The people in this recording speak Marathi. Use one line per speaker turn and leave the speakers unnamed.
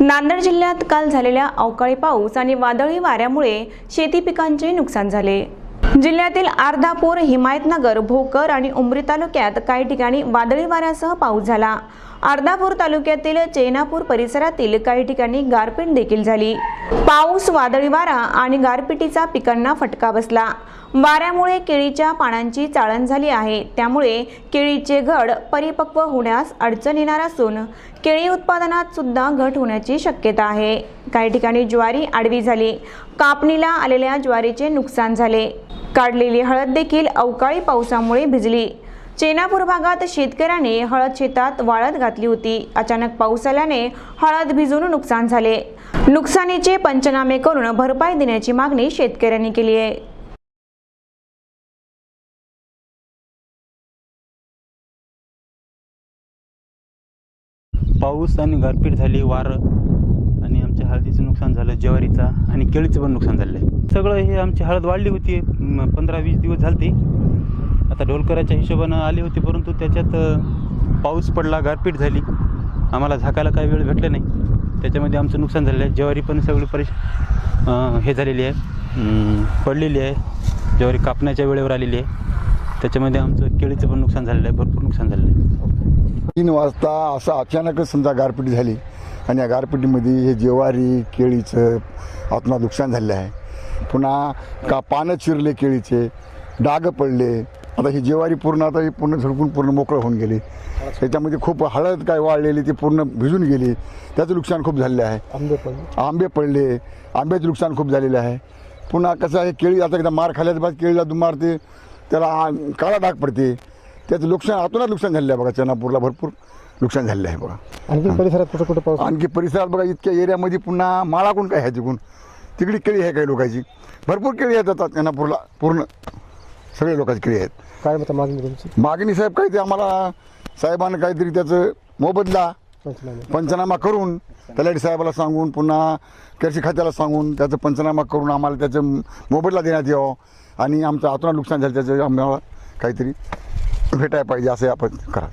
नांदेड जिल्ह्यात काल झालेल्या अवकाळी पाऊस आणि वादळी वाऱ्यामुळे शेती पिकांचे नुकसान झाले. जिल्ह्यातील अर्धापूर हिमायतनगर भोकर आणि उमरी तालुक्यात काही ठिकाणी वादळी वाऱ्यासह पाऊस झाला. अर्धापूर तालुक्यातील चेनापूर परिसरातील काही ठिकाणी गारपीट देखील झाली. पाऊस वादळी वारा आणि गारपिटीचा पिकांना फटका बसला. वाऱ्यामुळे केळीच्या पानांची चाळण झाली आहे. त्यामुळे केळीचे घड परिपक्व होण्यास अडचण येणार असून केळी उत्पादनात सुद्धा घट होण्याची शक्यता आहे. काही ठिकाणी ज्वारी आडवी झाली. कापणीला आलेल्या ज्वारीचे नुकसान झाले. काढलेली हळद देखील अवकाळी पावसामुळे भिजली. चेनापूर भागात शेतकऱ्याने हळद शेतात वाळत घातली होती. अचानक पाऊस आल्याने हळद भिजून नुकसान झाले. नुकसानीचे पंचनामे करून भरपाई देण्याची मागणी शेतकऱ्यांनी केली आहे.
पाऊस आणि गारपीट झाली वारं आणि आमच्या हळदीचं नुकसान झालं ज्वारीचा आणि केळीचं पण नुकसान झालं सगळं हे आमची हळद वाढली होती. पंधरा वीस दिवस झालते. आता ढोलकराच्या हिशोबानं आली होती परंतु त्याच्यात पाऊस पडला गारपीट झाली. आम्हाला झाकायला काही वेळ भेटला नाही. त्याच्यामध्ये आमचं नुकसान झालेलं आहे. ज्वारी पण सगळी परिश हे झालेली आहे. पडलेली आहे. ज्वारी कापण्याच्या वेळेवर आलेली आहे. त्याच्यामध्ये आमचं केळीचं पण नुकसान झालेलं आहे. भरपूर नुकसान झालेलं आहे.
तीन वाजता असं अचानकच समजा गारपीट झाली. आणि या गारपिटीमध्ये हे ज्वारी केळीचं आतना नुकसान झालेलं आहे. पुन्हा का पानं चिरले केळीचे डाग पडले. आता ही ज्वारी पूर्ण आता ही पूर्ण झडपून पूर्ण मोकळं होऊन गेली. त्याच्यामध्ये खूप हळद काय वाळलेली ती पूर्ण भिजून गेली. त्याचं नुकसान खूप झालेलं आहे.
आंबे पण
आंबे पडले. आंब्याचं नुकसान खूप झालेलं आहे. पुन्हा कसं आहे केळी आता एकदा मार खाल्ल्याच्या बाद केळीला मारते. त्याला काळा डाग पडते. त्याचं नुकसान आतूनच नुकसान झालेलं आहे बघा चनापूरला भरपूर नुकसान झालेलं आहे बघा.
आणखी परिसरात कुठं कुठं पाऊस?
आणखी परिसरात बघा इतक्या एरियामध्ये पुन्हा माळा कोण काय आहे तिकडून? तिकडे केळी आहे काही लोकांची. भरपूर केळी आहेत आता चनापूरला पूर्ण. सगळे लोकांची केळी आहेत.
काय मत मागणी तुमची?
मागणी साहेब काहीतरी आम्हाला साहेबांना काहीतरी त्याचं मोबदला
पंचनामे.
पंचनामा करून तलाठी साहेबाला सांगून पुन्हा कृषी खात्याला सांगून त्याचं पंचनामा करून आम्हाला त्याचं मोबदला देण्यात यावं आणि आमचं आतून नुकसान झालं त्याचं आम्हाला काहीतरी भेटायला पाहिजे असं आपण करा.